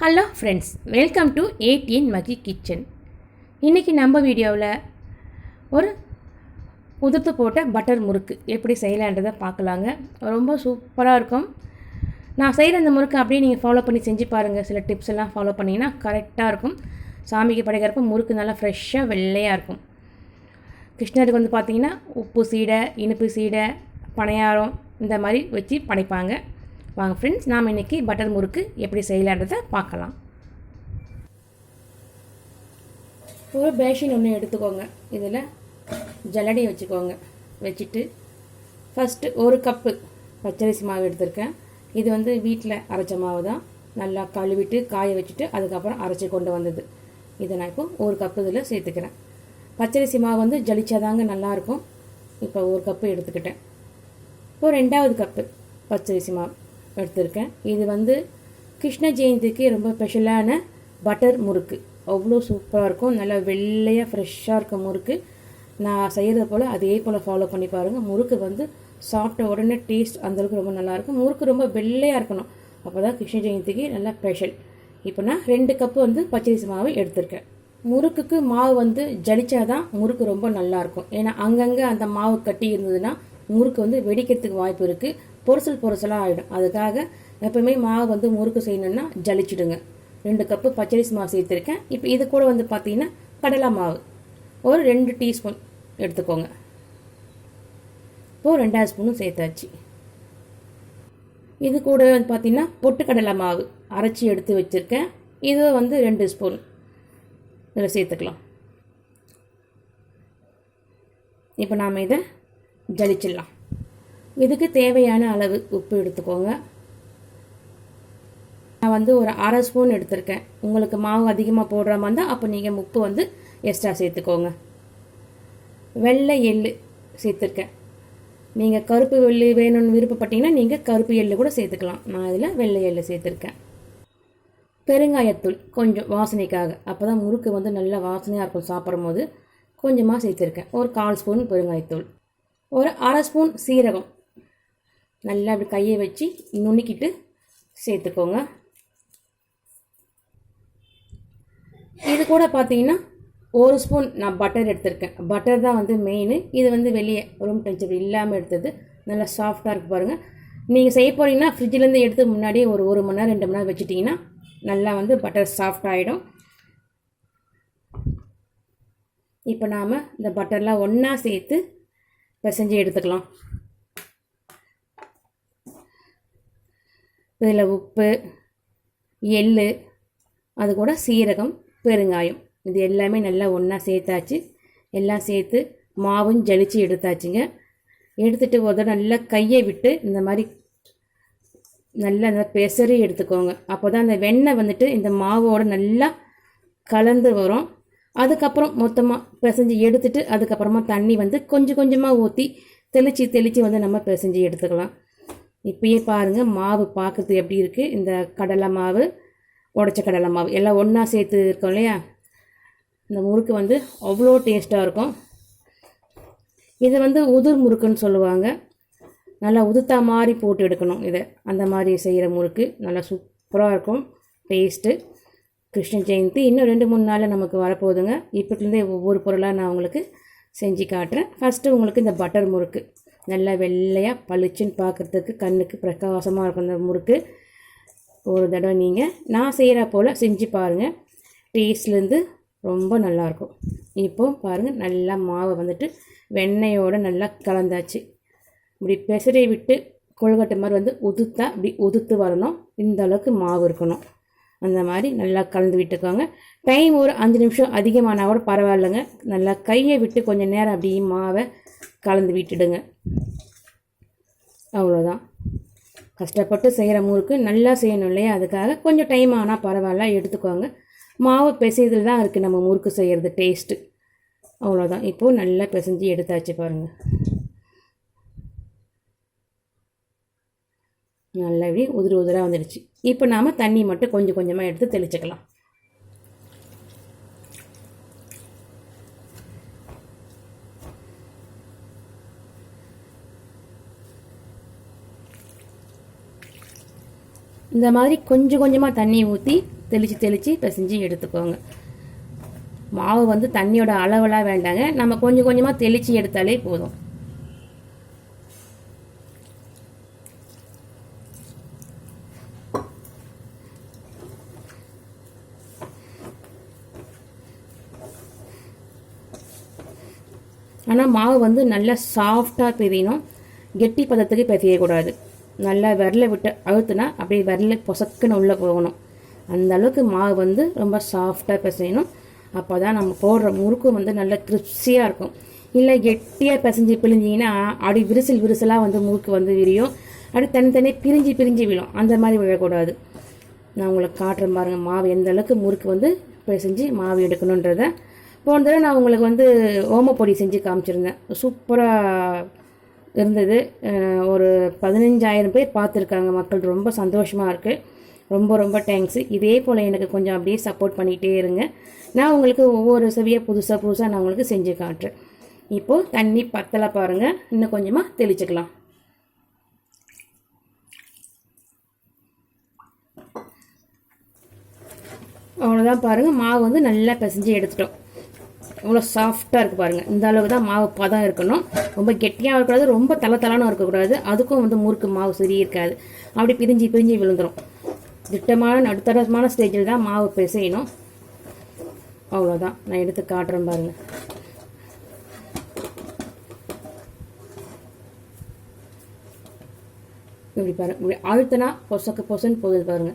Hello friends welcome to ATN Magi kitchen இன்றைக்கி நம்ம வீடியோவில் ஒரு உதிர்த்து போட்ட பட்டர் முறுக்கு எப்படி செய்யலான்றதை பார்க்கலாங்க. ரொம்ப சூப்பராக இருக்கும். நான் செய்கிற அந்த முறுக்கு அப்படியே நீங்கள் ஃபாலோ பண்ணி செஞ்சு பாருங்கள் சில டிப்ஸ் எல்லாம் ஃபாலோ பண்ணிங்கன்னா கரெக்டாக இருக்கும். சாமிக்கு படைக்கிறப்ப முறுக்கு நல்லா ஃப்ரெஷ்ஷாக வெள்ளையாக இருக்கும். கிருஷ்ணருக்கு வந்து பார்த்திங்கன்னா உப்பு சீடை இனிப்பு சீடை பணியாரம் இந்த மாதிரி வச்சு படைப்பாங்க. வாங்க ஃப்ரெண்ட்ஸ் நாம் இன்றைக்கி பட்டர் முறுக்கு எப்படி செய்யலான்றதை பார்க்கலாம். ஒரு பேஷன் ஒன்று எடுத்துக்கோங்க. இதில் ஜல்லடி வச்சுக்கோங்க. வச்சுட்டு ஃபஸ்ட்டு ஒரு கப்பு பச்சரிசி மாவு எடுத்திருக்கேன். இது வந்து வீட்டில் அரைச்ச மாவு தான். நல்லா கழுவிட்டு காய வச்சுட்டு அதுக்கப்புறம் அரைச்சி கொண்டு வந்தது. இதை நான் இப்போ ஒரு கப்பு இதில் சேர்த்துக்கிறேன். பச்சரிசி மாவு வந்து ஜலிச்சாதாங்க நல்லாயிருக்கும். இப்போ ஒரு கப்பு எடுத்துக்கிட்டேன். இப்போ ரெண்டாவது கப்பு பச்சரிசி மாவு. எடுத்திருக்கேன். இது வந்து கிருஷ்ண ஜெயந்திக்கு ரொம்ப ஸ்பெஷலான பட்டர் முறுக்கு. அவ்வளோ சூப்பராக இருக்கும். நல்லா வெள்ளையாக ஃப்ரெஷ்ஷாக இருக்கும் முறுக்கு. நான் செய்கிறது போல் அதே போல் ஃபாலோ பண்ணி பாருங்கள் முறுக்கு வந்து சாப்பிட்ட உடனே டேஸ்ட் அந்தளவுக்கு ரொம்ப நல்லாயிருக்கும் முறுக்கு ரொம்ப வெள்ளையாக இருக்கணும். அப்போ தான் கிருஷ்ண ஜெயந்திக்கு நல்லா ஸ்பெஷல் இப்போ நான் ரெண்டு கப்பு வந்து பச்சரிசி மாவு எடுத்திருக்கேன். முறுக்குக்கு மாவு வந்து ஜலிச்சாதான் முறுக்கு ரொம்ப நல்லாயிருக்கும் ஏன்னா அங்கங்கே அந்த மாவு கட்டி இருந்ததுன்னா முறுக்கு வந்து வெடிக்கிறதுக்கு வாய்ப்பு இருக்குது பொரிசல் பொரிசலாக ஆகிடும் அதுக்காக எப்பவுமே மாவு வந்து முறுக்கு செய்யணுன்னா ஜலிச்சிடுங்க. ரெண்டு கப்பு பச்சரிசி மாவு சேர்த்துருக்கேன். இப்போ இது கூட வந்து பார்த்தீங்கன்னா கடலை மாவு. ஒரு ரெண்டு டீஸ்பூன் எடுத்துக்கோங்க. இப்போது ரெண்டாவது ஸ்பூனும் சேர்த்தாச்சு. இது கூட வந்து பார்த்தீங்கன்னா பொட்டுக்கடலை மாவு அரைச்சி எடுத்து வச்சுருக்கேன். இது வந்து ரெண்டு ஸ்பூன் இதில் சேர்த்துக்கலாம். இப்போ நாம் இதை ஜலிச்சிடலாம். இதுக்கு தேவையான அளவு உப்பு எடுத்துக்கோங்க. நான் வந்து ஒரு அரை ஸ்பூன் எடுத்திருக்கேன். உங்களுக்கு மாவு அதிகமாக போடுற மாதிரி இருந்தால் அப்போ நீங்கள் உப்பு வந்து எக்ஸ்ட்ரா சேர்த்துக்கோங்க. வெள்ளை எள்ளு சேர்த்துருக்கேன். நீங்கள் கருப்பு எள்ளு வேணும்னு விருப்பப்பட்டீங்கன்னா நீங்கள் கருப்பு எள்ளு கூட சேர்த்துக்கலாம். நான் இதில் வெள்ளை எள்ளு சேர்த்துருக்கேன். பெருங்காயத்தூள் கொஞ்சம் வாசனைக்காக. அப்போ தான் முறுக்கு வந்து நல்லா வாசனையாக இருக்கும் சாப்பிடும் போது கொஞ்சமாக சேர்த்துருக்கேன். ஒரு கால் ஸ்பூன் பெருங்காயத்தூள். ஒரு அரை ஸ்பூன் சீரகம். நல்லா அப்படி கையை வச்சு நுணுக்கிட்டு சேர்த்துக்கோங்க. இது கூட பார்த்தீங்கன்னா ஒரு ஸ்பூன் நான் பட்டர் எடுத்திருக்கேன். பட்டர் தான் வந்து மெயின் இது வந்து வெளியே ரூம் டெம்பரேச்சர் இல்லாமல் எடுத்தது. நல்லா சாஃப்டாக இருக்கு பாருங்கள் நீங்கள் செய்ய போகிறீங்கன்னா ஃப்ரிட்ஜிலேருந்து எடுத்து முன்னாடியே ஒரு ஒரு மணி நேரம் ரெண்டு மணி நேரம் வச்சுட்டிங்கன்னா நல்லா வந்து பட்டர் சாஃப்ட் ஆகிடும் இப்போ நாம் இந்த பட்டர்லாம் ஒன்றா சேர்த்து பிசைஞ்சு எடுத்துக்கலாம். இதில் உப்பு எள் அது கூட சீரகம் பெருங்காயம். இது எல்லாமே நல்லா ஒன்றா சேர்த்தாச்சு. எல்லாம் சேர்த்து மாவும் ஜலிச்சு எடுத்தாச்சுங்க. எடுத்துகிட்டு ஒரு தடவை நல்லா கையை விட்டு இந்த மாதிரி நல்லா அந்த பெசரி எடுத்துக்கோங்க. அப்போ தான் அந்த வெண்ணெய் வந்துட்டு இந்த மாவோடு நல்லா கலந்து வரும். அதுக்கப்புறம் மொத்தமாக பிசைஞ்சு எடுத்துட்டு அதுக்கப்புறமா தண்ணி வந்து கொஞ்சம் கொஞ்சமாக ஊற்றி தெளித்து தெளித்து வந்து நம்ம பிசைஞ்சு எடுத்துக்கலாம். இப்பயே பாருங்கள் மாவு பார்க்குறது எப்படி இருக்குது இந்த கடலை மாவு உடச்ச கடலை மாவு எல்லாம் ஒன்றா சேர்த்து இருக்கோம் இல்லையா? இந்த முறுக்கு வந்து அவ்வளோ டேஸ்ட்டாக இருக்கும். இது வந்து உதிர் முறுக்குன்னு சொல்லுவாங்க. நல்லா உதுத்தா மாதிரி போட்டு எடுக்கணும் இதை. அந்த மாதிரி செய்கிற முறுக்கு நல்லா சூப்பராக இருக்கும். டேஸ்ட்டு கிருஷ்ண ஜெயந்தி இன்னும் ரெண்டு மூணு நாளில் நமக்கு வரப்போகுதுங்க. இப்போத்துலேருந்தே ஒவ்வொரு பொருளாக நான் உங்களுக்கு செஞ்சு காட்டுறேன். ஃபஸ்ட்டு உங்களுக்கு இந்த பட்டர் முறுக்கு. நல்லா வெள்ளையாக பளிச்சுன்னு பார்க்குறதுக்கு கண்ணுக்கு பிரகாசமாக இருக்கும் அந்த முறுக்கு. ஒரு தடவை நீங்கள் நான் செய்கிற போல் செஞ்சு பாருங்கள் டேஸ்ட்லேருந்து ரொம்ப நல்லாயிருக்கும் இப்போது பாருங்கள் நல்லா மாவை வந்துட்டு வெண்ணெயோடு நல்லா கலந்தாச்சு. இப்படி பெசரை விட்டு கொழுக்கட்டை மாதிரி வந்து உதுத்தா இப்படி உதுத்து வரணும். இந்த அளவுக்கு மாவு இருக்கணும். அந்த மாதிரி நல்லா கலந்து விட்டுக்கோங்க. டைம் ஒரு அஞ்சு நிமிஷம் அதிகமானால் கூட பரவாயில்லைங்க. நல்லா கையை விட்டு கொஞ்சம் நேரம் அப்படியே மாவை கலந்து விட்டுடுங்க. அவ்வளோதான். கஷ்டப்பட்டு செய்கிற முறுக்கு நல்லா செய்யணும் இல்லையா? அதுக்காக கொஞ்சம் டைம் ஆனால் பரவாயில்ல எடுத்துக்கோங்க. மாவு பிசையதில் தான் இருக்குது நம்ம முறுக்கு செய்கிறது டேஸ்ட்டு அவ்வளோதான். இப்போது நல்லா பிசைஞ்சு எடுத்தாச்சு பாருங்கள் நல்லா இப்படி உதிராக வந்துடுச்சு. இப்போ நாம் தண்ணி மட்டும் கொஞ்சம் கொஞ்சமாக எடுத்து தெளிச்சுக்கலாம். இந்த மாதிரி கொஞ்சம் கொஞ்சமாக தண்ணி ஊற்றி தெளித்து தெளித்து பிசைஞ்சு எடுத்துக்கோங்க. மாவு வந்து தண்ணியோட அளவெல்லாம் வேண்டாங்க. நம்ம கொஞ்சம் கொஞ்சமாக தெளித்து எடுத்தாலே போதும். ஆனால் மாவு வந்து நல்லா சாஃப்டாக பிரியணும் கெட்டி பதத்துக்கு பிசையக்கூடாது. நல்லா விரல விட்டு அழுத்துனா அப்படியே விரல பொசக்குன்னு உள்ளே போகணும். அந்த அளவுக்கு மாவு வந்து ரொம்ப சாஃப்டாக பிசையணும். அப்போ தான் நம்ம போடுற முறுக்கு வந்து நல்ல கிரிப்ஸியாக இருக்கும். இல்லை கெட்டியாக பிசைஞ்சு பிழிஞ்சிங்கன்னா அப்படி விரிசல் விரிசலாக வந்து முறுக்கு வந்து விரியும். அப்படி தனித்தனி பிரிஞ்சு பிரிஞ்சு விழும். அந்த மாதிரி விழக்கூடாது. நான் உங்களுக்கு காட்டுறேன் பாருங்கள் மாவு எந்த அளவுக்கு முறுக்கு வந்து பிசைஞ்சு மாவு எடுக்கணுன்றத. போன தடவை நான் உங்களுக்கு வந்து ஓமப்பொடி செஞ்சு காமிச்சிருந்தேன். சூப்பராக இருந்தது. ஒரு பதினஞ்சாயிரம் பேர் பார்த்துருக்காங்க மக்கள். ரொம்ப சந்தோஷமாக இருக்குது ரொம்ப ரொம்ப தேங்க்ஸு இதே போல் எனக்கு கொஞ்சம் அப்படியே சப்போர்ட் பண்ணிகிட்டே இருங்க. நான் உங்களுக்கு ஒவ்வொரு செவியாக புதுசாக புதுசாக நான் உங்களுக்கு செஞ்சு காட்டுறேன். இப்போது தண்ணி பத்தலை பாருங்கள் இன்னும் கொஞ்சமாக தெளிச்சுக்கலாம். அவ்வளோதான் பாருங்கள் மாவு வந்து நல்லா பிசைஞ்சு எடுத்துட்டோம். இவ்வளோ சாஃப்டாக இருக்குது பாருங்கள் இந்த அளவுக்கு தான் மாவு பதம் இருக்கணும். ரொம்ப கெட்டியாக இருக்கக்கூடாது ரொம்ப தலை தலானும் இருக்கக்கூடாது. அதுக்கும் வந்து முறுக்கு மாவு சரி இருக்காது. அப்படி பிரிஞ்சு பிரிஞ்சு விழுந்துடும் திட்டமான நடுத்தரமான ஸ்டேஜில் தான் மாவு பிசையணும். அவ்வளோதான் நான் எடுத்து காட்டுறேன் பாருங்கள் இப்படி பாருங்க. இப்படி அழுத்தினா பொசக்கு பொசன்னு போகுது பாருங்க.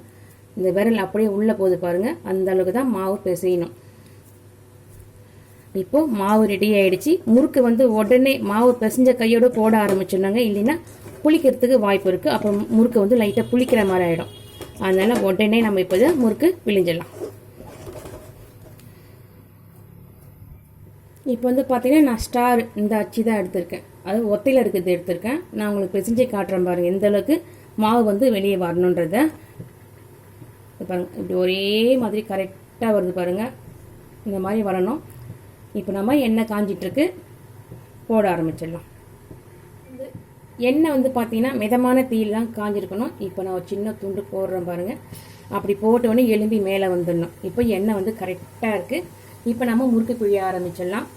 இந்த விரல் அப்படியே உள்ளே போகுது பாருங்க. அந்த அளவுக்கு தான் மாவு பிசையணும். இப்போ மாவு ரெடி ஆயிடுச்சு. முறுக்கு வந்து உடனே மாவு பிசைஞ்ச கையோட போட ஆரம்பிச்சிருந்தாங்க. இல்லைன்னா புளிக்கிறதுக்கு வாய்ப்பு இருக்குது அப்புறம் முறுக்கு வந்து லைட்டாக புளிக்கிற மாதிரி ஆகிடும் அதனால உடனே நம்ம இப்போ முறுக்கு பிழிஞ்சிடலாம் இப்போ வந்து பார்த்தீங்கன்னா நான் ஸ்டார் இந்த அச்சு தான் எடுத்திருக்கேன். அது ஒத்தையில் இருக்கிறது எடுத்திருக்கேன். நான் உங்களுக்கு பிசைஞ்சு காட்டுறேன் பாருங்க. எந்த அளவுக்கு மாவு வந்து வெளியே வரணுன்றத. பாருங்கள் பாருங்க. இப்படி ஒரே மாதிரி கரெக்டாக வருது பாருங்க. இந்த மாதிரி வரணும். இப்போ நம்ம எண்ணெய் காஞ்சிட்ருக்கு. போட ஆரம்பிச்சிடலாம். எண்ணெய் வந்து பார்த்தீங்கன்னா மிதமான தீயில் தான் காஞ்சிருக்கணும். இப்போ நான் ஒரு சின்ன துண்டு போடுறேன் பாருங்கள் அப்படி போட்ட எலும்பி மேலே வந்துடணும். இப்போ எண்ணெய் வந்து கரெக்டாக இருக்குது இப்போ நம்ம முறுக்கு பிழிய ஆரம்பிச்சிடலாம்.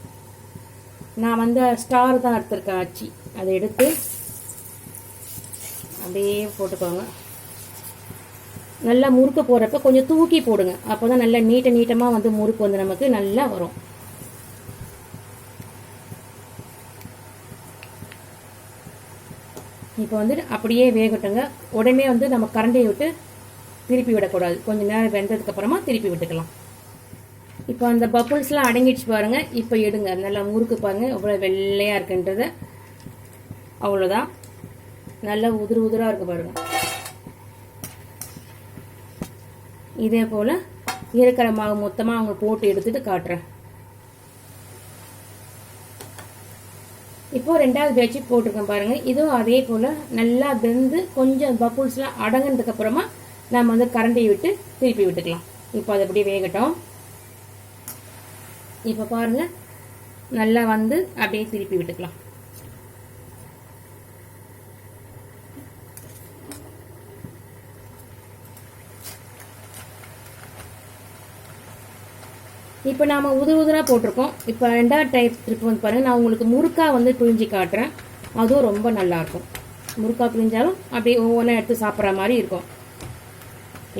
நான் வந்து ஸ்டார் தான் எடுத்திருக்கேன் அச்சி அதை எடுத்து அப்படியே போட்டுக்கோங்க. நல்லா முறுக்கு போடுறப்ப கொஞ்சம் தூக்கி போடுங்க. அப்போ தான் நல்லா நீட்ட நீட்டமாக வந்து முறுக்கு வந்து நமக்கு நல்லா வரும். இப்போ வந்து அப்படியே வேகட்டுங்க. உடனே வந்து நம்ம கரண்டியை விட்டு திருப்பி விடக்கூடாது. கொஞ்ச நேரம் வெந்ததுக்கு அப்புறமா திருப்பி விட்டுக்கலாம். இப்போ அந்த பப்புள்ஸ்லாம் அடங்கிடுச்சு பாருங்கள் இப்போ எடுங்க. நல்லா முறுக்கு பாருங்கள் எவ்வளோ வெள்ளையாக இருக்குன்றத. அவ்வளோதான் நல்லா உதிர் உதிராக இருக்கு பாருங்க. இதே போல் இருக்கிற மாவு மொத்தமாக அவங்க போட்டு எடுத்துட்டு காட்டுறேன். இப்போ ரெண்டாவது பேட்சி போட்டிருக்கேன் பாருங்க. இதுவும் அதே போல் நல்லா வெந்து கொஞ்சம் பப்புள்ஸ்லாம் அடங்கினதுக்கு அப்புறமா நம்ம வந்து கரண்டியை விட்டு திருப்பி விட்டுக்கலாம். இப்போ அது அப்படியே வேகட்டும். இப்போ பாருங்க. நல்லா வந்து அப்படியே திருப்பி விட்டுக்கலாம். இப்போ நாம உதிர் உதிராக போட்டிருக்கோம். இப்போ ரெண்டாவது டைப் ட்ரிப் வந்து பாருங்க. நான் உங்களுக்கு முறுக்கா வந்து பிழிஞ்சு காட்டுறேன். அதுவும் ரொம்ப நல்லா இருக்கும் முறுக்கா பிழிஞ்சாலும் அப்படியே ஒவ்வொன்றா எடுத்து சாப்பிட்ற மாதிரி இருக்கும்.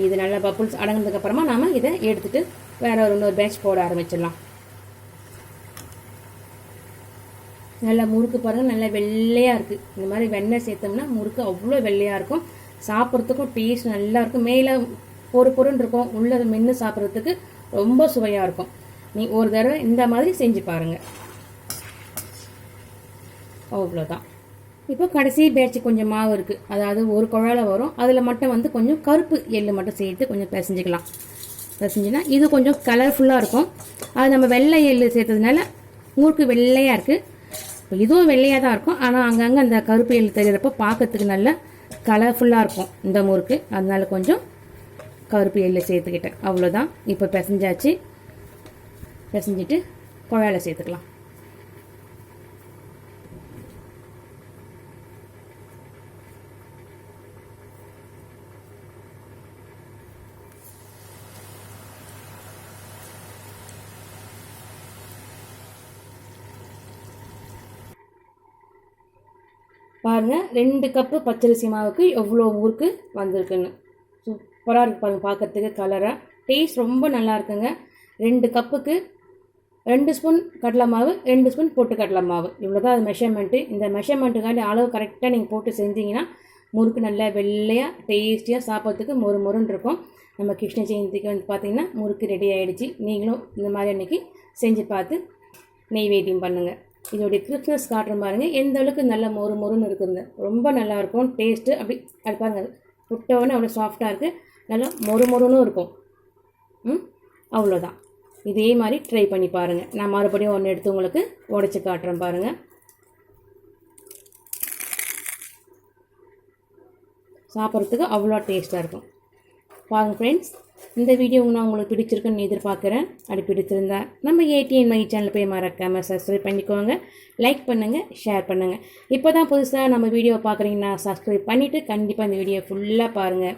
இது நல்லா பப்புள்ஸ் அடங்கினதுக்கு நாம் நாம இதை எடுத்துட்டு வேற ஒரு இன்னொரு பேட்ச் போட ஆரம்பிச்சிடலாம். நல்லா முறுக்கு பாருங்க. நல்லா வெள்ளையாக இருக்கு. இந்த மாதிரி வெண்ணெய் சேர்த்தோம்னா முறுக்கு அவ்வளோ வெள்ளையாக இருக்கும். சாப்பிட்றதுக்கும் டேஸ்ட் நல்லா இருக்கும். மேலே பொறு பொருன்னு இருக்கும். உள்ள மென்று சாப்பிட்றதுக்கு ரொம்ப சுவையாக இருக்கும். நீ ஒரு தடவை இந்த மாதிரி செஞ்சு பாருங்கள் அவ்வளோதான் இப்போ கடைசி பேட்ச் கொஞ்சம் மாவு இருக்குது அதாவது ஒரு குழால வரும். அதில் மட்டும் வந்து கொஞ்சம் கருப்பு எள்ளு மட்டும் சேர்த்து கொஞ்சம் பிசைஞ்சிக்கலாம். பிசைஞ்சுனா இது கொஞ்சம் கலர்ஃபுல்லாக இருக்கும். அது நம்ம வெள்ளை எள்ளு சேர்த்ததுனால முறுக்கு வெள்ளையாக இருக்குது இப்போ இதுவும் வெள்ளையாக தான் இருக்கும். ஆனால் அங்கங்கே அந்த கருப்பு எள்ளு தெரிகிறப்ப பார்க்கறதுக்கு நல்ல கலர்ஃபுல்லாக இருக்கும் இந்த முறுக்கு அதனால கொஞ்சம் கருப்பு எள்ளில் சேர்த்துக்கிட்டேன். அவ்வளோதான் இப்போ பிசைஞ்சாச்சு. பிசைஞ்சிட்டு குழாயில் சேர்த்துக்கலாம். பாருங்கள் ரெண்டு கப்பு பச்சரிசி மாவுக்கு எவ்வளோ ஊருக்கு வந்திருக்குன்னு. சூப்பராக இருக்கு பாருங்க பார்க்கறதுக்கு கலராக டேஸ்ட் ரொம்ப நல்லா இருக்குங்க. ரெண்டு கப்புக்கு ரெண்டு ஸ்பூன் கடலை மாவு ரெண்டு ஸ்பூன் போட்டு கடலை மாவு. இவ்வளோ தான் அது மெஷர்மெண்ட்டு இந்த மெஷர்மெண்ட்டுக்காண்டி அளவு கரெக்டாக நீங்கள் போட்டு செஞ்சீங்கன்னா முறுக்கு நல்லா வெள்ளையாக டேஸ்டியாக சாப்பிட்றதுக்கு மொறு மொறுன்னு இருக்கும். நம்ம கிருஷ்ண ஜெயந்திக்கு வந்து பார்த்தீங்கன்னா முறுக்கு ரெடி ஆகிடுச்சு நீங்களும் இந்த மாதிரி அன்றைக்கி செஞ்சு பார்த்து நெய்வேத்தியம் பண்ணுங்கள் இதோடைய கிறிஸ்மஸ் காட்டுற பாருங்கள் எந்த அளவுக்கு நல்ல மொறு மொறுன்னு இருக்குங்க. ரொம்ப நல்லா இருக்கும். டேஸ்ட்டு அப்படி அது பாருங்கள் விட்டவொடனே அவ்வளோ சாஃப்டாக இருக்குது நல்லா மொறு மொறுன்னு இருக்கும். ம்? அவ்வளோதான். இதே மாதிரி ட்ரை பண்ணி பாருங்கள் நான் மறுபடியும் ஒன்று எடுத்து உங்களுக்கு உடச்சி காட்டுறேன் பாருங்கள் சாப்பிட்றதுக்கு அவ்வளோ டேஸ்ட்டாக இருக்கும். பாருங்கள் ஃப்ரெண்ட்ஸ் இந்த வீடியோ நான் உங்களுக்கு பிடிச்சிருக்குன்னு எதிர்பார்க்குறேன். அப்படி பிடிச்சிருந்தா நம்ம ஏடிஎன் மை சேனல் போய் மறக்காமல் சப்ஸ்கிரைப் பண்ணிக்கோங்க. லைக் பண்ணுங்கள் ஷேர் பண்ணுங்கள் இப்போ தான் புதுசாக நம்ம வீடியோ பார்க்குறீங்கன்னா சப்ஸ்கிரைப் பண்ணிவிட்டு கண்டிப்பாக இந்த வீடியோ ஃபுல்லாக பாருங்கள்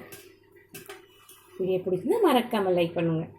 வீடியோ பிடிச்சிருந்தா மறக்காமல் லைக் பண்ணுங்கள்